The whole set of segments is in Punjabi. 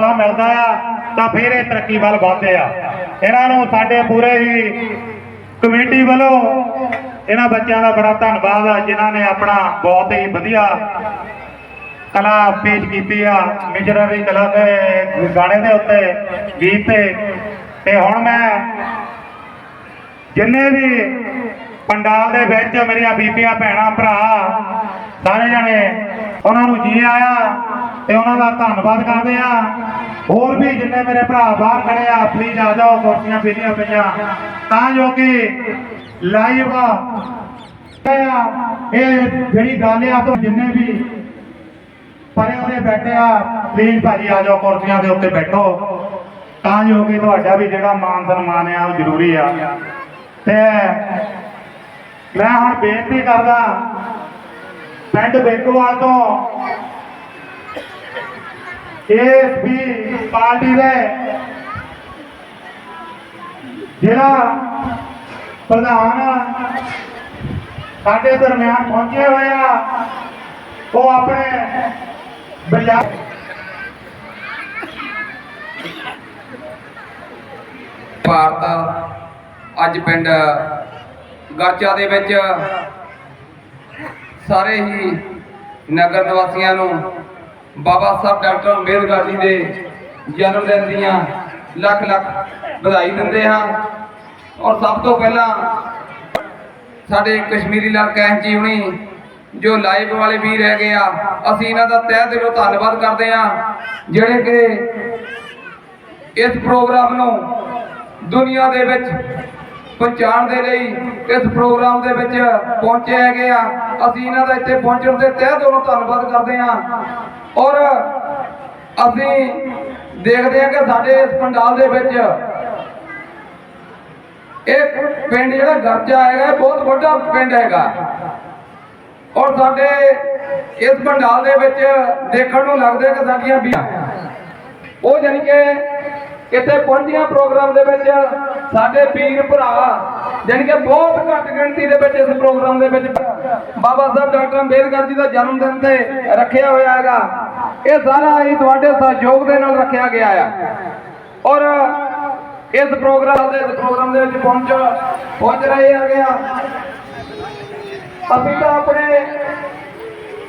ਮੌਕਾ ਮਿਲਦਾ ਆ, ਤਾਂ ਫਿਰ ਇਹ ਤਰੱਕੀ ਵੱਲ ਵਧਦੇ ਆ। ਇਹਨਾਂ ਨੂੰ ਸਾਡੇ ਪੂਰੇ ਹੀ ਕਮੇਟੀ ਵੱਲੋਂ ਇਹਨਾਂ ਬੱਚਿਆਂ ਦਾ ਬੜਾ ਧੰਨਵਾਦ ਆ, ਜਿਨ੍ਹਾਂ ਨੇ ਆਪਣਾ ਬਹੁਤ ਹੀ ਵਧੀਆ ਕਲਾ ਪੇਸ਼ ਕੀਤੀ ਆ ਮਿਜਰਰੀ ਕਲਾ ਦੇ ਗਾਣੇ ਦੇ ਉੱਤੇ, ਗੀਤ ਤੇ। ਤੇ ਹੁਣ ਮੈਂ ਜਿੰਨੇ ਵੀ ਪੰਡਾਲ ਦੇ ਵਿੱਚ ਮੇਰੀਆਂ ਬੀਬੀਆਂ, ਭੈਣਾਂ, ਭਰਾ ਸਾਰੇ ਜਣੇ, ਉਹਨਾਂ ਨੂੰ ਜੀ ਆਇਆ ਤੇ ਉਹਨਾਂ ਦਾ ਧੰਨਵਾਦ ਕਰਦੇ ਆ ਹੋਰ ਵੀ ਜਿੰਨੇ ਮੇਰੇ ਭਰਾ ਬਾਹਰ ਖੜੇ ਆ ਪਲੀਜ਼ ਆ ਜਾਓ, ਕੁਰਸੀਆਂ ਵਿਹਲੀਆਂ ਪਈਆਂ। ਤਾਂ ਜੋ ਕਿ ਲਾਈਵ ਇਹ ਜਿਹੜੀ ਗੱਲ ਆ ਤੋਂ ਜਿੰਨੇ ਵੀ ਪਰੇ ਉਹਦੇ ਬੈਠੇ ਆ ਪਲੀਜ਼ ਭਾਜੀ ਆ ਜਾਓ, ਕੁਰਸੀਆਂ ਦੇ ਉੱਤੇ ਬੈਠੋ। ਤਾਂ ਜੋ ਕਿ ਤੁਹਾਡਾ ਵੀ ਜਿਹੜਾ ਮਾਨ ਸਨਮਾਨ ਆ, ਉਹ ਜ਼ਰੂਰੀ ਆ। ਤੇ ਮੈਂ ਹੁਣ ਬੇਨਤੀ ਕਰਦਾ ਪਿੰਡ ਬੇਕੋਵਾਲ ਤੋਂ ਇਸ ਵੀ ਪਾਰਟੀ ਦੇ ਜਿਹੜਾ ਪ੍ਰਧਾਨ ਸਾਡੇ ਦਰਮਿਆਨ ਪਹੁੰਚੇ ਹੋਏ ਆ। ਉਹ ਆਪਣੇ ਬਾਜ਼ਾਰ ਭਾਰਤ ਅੱਜ ਪਿੰਡ ਗਾਚਾ ਦੇ ਵਿੱਚ ਸਾਰੇ ਹੀ ਨਗਰ ਨਿਵਾਸੀਆਂ ਨੂੰ ਬਾਬਾ ਸਾਹਿਬ ਡਾਕਟਰ ਅੰਬੇਦਕਰ ਜੀ ਦੇ ਜਨਮ ਦਿਨ ਦੀਆਂ ਲੱਖ ਲੱਖ ਵਧਾਈ ਦਿੰਦੇ ਹਾਂ। ਔਰ ਸਭ ਤੋਂ ਪਹਿਲਾਂ ਸਾਡੇ ਕਸ਼ਮੀਰੀ ਲਾਲ ਕੈਂਚ ਜੀ ਹੁਣੀ, ਜੋ ਲਾਈਵ ਵਾਲੇ ਵੀ ਰਹਿ ਗਏ ਆ, ਅਸੀਂ ਇਹਨਾਂ ਦਾ ਤਹਿ ਦਿਲੋਂ ਧੰਨਵਾਦ ਕਰਦੇ ਹਾਂ, ਜਿਹੜੇ ਕਿ ਇਸ ਪ੍ਰੋਗਰਾਮ ਨੂੰ ਦੁਨੀਆ ਦੇ ਵਿੱਚ ਪਹੁੰਚਾਉਣ ਦੇ ਲਈ ਇਸ ਪ੍ਰੋਗਰਾਮ ਦੇ ਵਿੱਚ ਪਹੁੰਚੇ ਹੈਗੇ ਆ। ਅਸੀਂ ਇਹਨਾਂ ਦਾ ਇੱਥੇ ਪਹੁੰਚਣ ਦੇ ਤਹਿ ਦਿਲੋਂ ਧੰਨਵਾਦ ਕਰਦੇ ਹਾਂ। ਔਰ ਅਸੀਂ ਦੇਖਦੇ ਹਾਂ ਕਿ ਸਾਡੇ ਇਸ ਪੰਡਾਲ ਦੇ ਵਿੱਚ ਇਹ ਪਿੰਡ ਜਿਹੜਾ ਗਰਜਾ ਹੈਗਾ ਬਹੁਤ ਵੱਡਾ ਪਿੰਡ ਹੈਗਾ। ਔਰ ਸਾਡੇ ਇਸ ਪੰਡਾਲ ਦੇ ਵਿੱਚ ਦੇਖਣ ਨੂੰ ਲੱਗਦਾ ਕਿ ਸਾਡੀਆਂ ਵੀ ਉਹ ਜਾਨੀ ਕਿ ਇੱਥੇ ਪਹੁੰਚੀਆਂ ਪ੍ਰੋਗਰਾਮ ਦੇ ਵਿੱਚ ਸਾਡੇ ਵੀਰ ਭਰਾ ਜਾਨੀ ਕਿ ਬਹੁਤ ਘੱਟ ਗਿਣਤੀ ਦੇ ਵਿੱਚ ਇਸ ਪ੍ਰੋਗਰਾਮ ਦੇ ਵਿੱਚ ਬਾਬਾ ਸਾਹਿਬ ਡਾਕਟਰ ਅੰਬੇਦਕਰ ਜੀ ਦਾ ਜਨਮ ਦਿਨ ਤੇ ਰੱਖਿਆ ਹੋਇਆ ਹੈਗਾ। ਇਹ ਸਾਰਾ ਹੀ ਤੁਹਾਡੇ ਸਹਿਯੋਗ ਦੇ ਨਾਲ ਰੱਖਿਆ ਗਿਆ ਆ। ਔਰ ਇਸ ਪ੍ਰੋਗਰਾਮ ਦੇ, ਇਸ ਪ੍ਰੋਗਰਾਮ ਦੇ ਵਿੱਚ ਪਹੁੰਚ ਪਹੁੰਚ ਰਹੇ ਹੈਗੇ ਆ। ਅਸੀਂ ਤਾਂ ਆਪਣੇ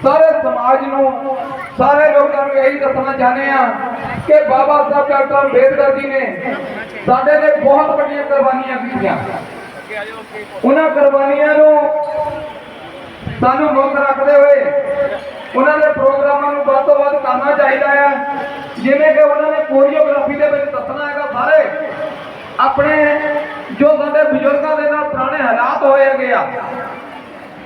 ਸਾਰੇ ਸਮਾਜ ਨੂੰ, ਸਾਰੇ ਲੋਕਾਂ ਨੂੰ ਇਹੀ ਦੱਸਣਾ ਚਾਹੁੰਦੇ ਆ ਕਿ ਬਾਬਾ ਸਾਹਿਬ ਡਾਕਟਰ ਅੰਬੇਦਕਰ ਜੀ ਨੇ ਸਾਡੇ ਲਈ ਬਹੁਤ ਵੱਡੀਆਂ ਕੁਰਬਾਨੀਆਂ ਕੀਤੀਆਂ। ਉਹਨਾਂ ਕੁਰਬਾਨੀਆਂ ਨੂੰ ਸਾਨੂੰ ਮੁੱਖ ਰੱਖਦੇ ਹੋਏ ਉਹਨਾਂ ਦੇ ਪ੍ਰੋਗਰਾਮਾਂ ਨੂੰ ਵੱਧ ਤੋਂ ਵੱਧ ਕਰਨਾ ਚਾਹੀਦਾ ਹੈ ਜਿਵੇਂ ਕਿ ਉਹਨਾਂ ਨੇ ਕੋਰੀਓਗ੍ਰਾਫੀ ਦੇ ਵਿੱਚ ਦੱਸਣਾ ਹੈਗਾ, ਸਾਰੇ ਆਪਣੇ ਜੋ ਸਾਡੇ ਬਜ਼ੁਰਗਾਂ ਦੇ ਨਾਲ ਪੁਰਾਣੇ ਹਾਲਾਤ ਹੋਏ ਹੈਗੇ ਆ,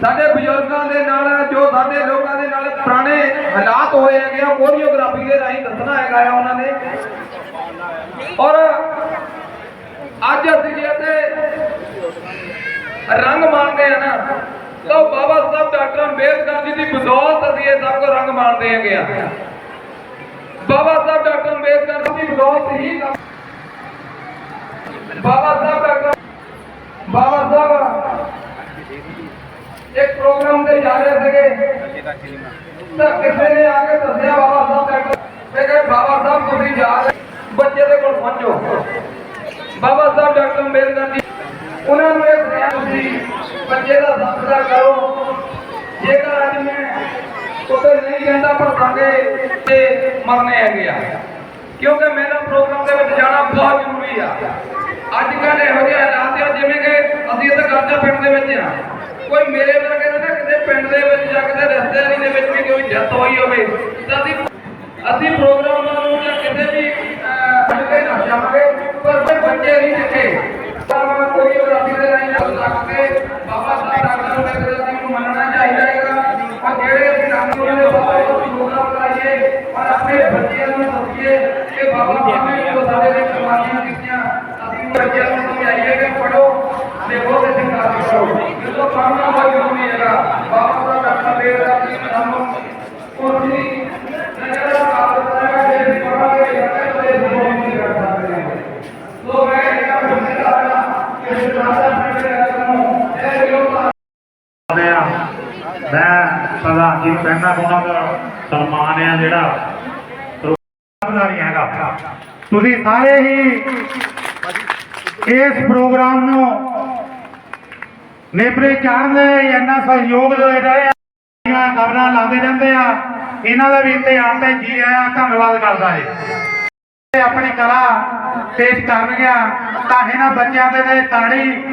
ਸਾਡੇ ਬਜ਼ੁਰਗਾਂ ਦੇ ਨਾਲ, ਜੋ ਸਾਡੇ ਲੋਕਾਂ ਦੇ ਨਾਲ ਪੁਰਾਣੇ ਹਾਲਾਤ ਹੋਏ ਹੈਗੇ ਆ ਕੋਰੀਓਗ੍ਰਾਫੀ ਦੇ ਰਾਹੀਂ ਦੱਸਣਾ ਹੈਗਾ ਆ ਉਹਨਾਂ ਨੇ। ਔਰ ਅੱਜ ਅਸੀਂ ਜੇ ਤੇ ਰੰਗ ਮਾਣਦੇ ਆ ਨਾ, ਤਾਂ ਬਾਬਾ ਸਾਹਿਬ ਡਾਕਟਰ ਅੰਬੇਦਕਰ ਜੀ ਦੀ ਬਦੌਲਤ ਅਸੀਂ ਇਹ ਸਭ ਕੁਝ ਰੰਗ ਮਾਣਦੇ ਹੈਗੇ ਆ। ਬਾਬਾ ਸਾਹਿਬ ਡਾਕਟਰ ਅੰਬੇਦਕਰ ਜੀ ਦੀ ਬਦੌਲਤ ਹੀ ਬਾਬਾ ਸਾਹਿਬ ਡਾਕਟਰ ਬਾਬਾ ਸਾਹਿਬ, ਇੱਕ ਪ੍ਰੋਗਰਾਮ ਤੇ ਜਾ ਰਹੇ ਸੀਗੇ। ਤਾਂ ਕਿਸੇ ਨੇ ਆ ਕੇ ਦੱਸਿਆ ਬਾਬਾ ਸਾਹਿਬ ਡਾਕਟਰ ਤੇ ਕਹੇ ਬਾਬਾ ਸਾਹਿਬ ਤੁਸੀਂ ਜਾ ਰਹੇ ਬੱਚੇ ਦੇ ਕੋਲ ਪਹੁੰਚੋ। ਬਾਬਾ ਸਾਹਿਬ ਡਾਕਟਰ ਅੰਬੇਦਕਰ ਜੀ, ਉਹਨਾਂ ਨੂੰ ਇਹ ਸੁਣਿਆ ਤੁਸੀਂ, ਬੱਚੇ ਦਾ ਸੰਸਕਾਰ ਕਰੋ। ਜੇਕਰ ਅੱਜ ਮੈਂ ਉੱਥੇ ਨਹੀਂ ਜਾਂਦਾ ਪਰ ਸਾਡੇ ਤੇ ਮਰਨੇ ਹੈਗੇ ਆ। ਕਿਉਂਕਿ ਮੇਰਾ ਪ੍ਰੋਗਰਾਮ ਦੇ ਵਿੱਚ ਜਾਣਾ ਬਹੁਤ ਜ਼ਰੂਰੀ ਆ। ਅੱਜ ਕੱਲ੍ਹ ਇਹੋ ਜਿਹੇ ਹਾਲਾਤ ਆ, ਜਿਵੇਂ ਕਿ ਅਸੀਂ ਇੱਥੇ ਗਰਜਾ ਪਿੰਡ ਦੇ ਵਿੱਚ ਆ। ਕੋਈ ਮੇਰੇ ਵਰਗੇ ਦਾ ਨਾ ਪਿੰਡ ਦੇ ਵਿੱਚ ਜਾਂ ਕਿਤੇ ਰਿਸ਼ਤੇਦਾਰੀ ਦੇ ਵਿੱਚ ਵੀ ਕੋਈ ਡੈਥ ਹੋਈ ਹੋਵੇ। ਤਾਂ ਅਸੀਂ ਅਸੀਂ ਪ੍ਰੋਗਰਾਮਾਂ ਨੂੰ ਜਾਂ ਕਿਤੇ ਵੀ ਅੱਗੇ ਨਾ ਜਾਵਾਂਗੇ, ਪਰ ਕੋਈ ਬੱਚੇ ਨਹੀਂ ਦਿੱਤੇ ਪਰ ਕੋਈ ਰਾਤੀ ਦੇ ਰਾਹੀਂ ਲੱਗ ਸਕਦੇ ਬਾਬਾ ਸਾਹਿਬ ਡਾਕਟਰ ਅੰਬੇਦਕਰ ਜੀ ਨੂੰ ਮੰਨਣਾ ਚਾਹੀਦਾ ਹੈਗਾ। ਔਰ ਜਿਹੜੇ ਅਸੀਂ ਨਾਮੋਂ ਦੇ ਬਾਬਾ ਨੂੰ ਪ੍ਰੋਗਰਾਮ ਕਰਾਈਏ ਔਰ ਆਪਣੇ ਬੱਚਿਆਂ ਨੂੰ ਦੱਸੀਏ ਕਿ ਬਾਬਾ ਸਾਹਿਬ ਨੇ ਜੋ ਸਾਡੇ ਲਈ ਕੁਰਬਾਨੀਆਂ ਦਿੱਤੀਆਂ, ਅਸੀਂ ਬੱਚਿਆਂ ਨੂੰ ਸਮਝਾਈਏ ਕਿ ਪੜੋ ਤੇ ਉਹ ਤੇ ਸੰਕਾਰ ਕਰੋ ਜਦੋਂ ਕੰਮ ਨਾ ਹੋਈ ਨਹੀਂ ਹੈਗਾ ਬਾਬਾ ਸਾਹਿਬ ਡਾਕਟਰ ਅੰਬੇਦਕਰ ਜੀ ਨੇ ਸਾਨੂੰ ਕੁਰਸੀ ਨਜ਼ਰ ਆਪ ਕਰਾਂਗਾ ਜੇ ਪੜਾਂਗੇ ਜਾਂ ਤੇ ਉਹ ਨਹੀਂ ਕਰ ਸਕਦੇ ਸੋ ਮੈਂ ਇਹਨਾਂ ਨੂੰ ਬੇਨਤੀ ਕਿ ਸਰਦਾਰ ਅੰਬੇਦਕਰ ਨੂੰ ਇਹ ਲੋਕ ਕਰਦੇ ਆ ਮੈਂ ਪ੍ਰਧਾਨ ਜੀ ਨੂੰ ਕਹਿਣਾ ਉਹਨਾਂ ਦਾ ਸਨਮਾਨ ਆ ਜਿਹੜਾ ਵਧਾਈਆਂ ਹੈਗਾ। ਤੁਸੀਂ ਸਾਰੇ ਹੀ ਇਸ ਪ੍ਰੋਗਰਾਮ ਨੂੰ ਨੇਪਰੇ ਚਾੜਨ ਦੇ, ਇੰਨਾ ਸਹਿਯੋਗ ਦੇ ਰਹੇ ਆ ਖਬਰਾਂ ਲਾਉਂਦੇ ਰਹਿੰਦੇ ਆ। ਇਹਨਾਂ ਦਾ ਵੀ ਇੱਥੇ ਆਉਣ ਤੇ ਜੀ ਆਇਆ ਧੰਨਵਾਦ ਕਰਦਾ ਜੀ। ਆਪਣੀ ਕਲਾ ਪੇਸ਼ ਕਰਨ ਤਾਂ ਇਹਨਾਂ ਬੱਚਿਆਂ ਦੇ ਨੇ ਤਾੜੀ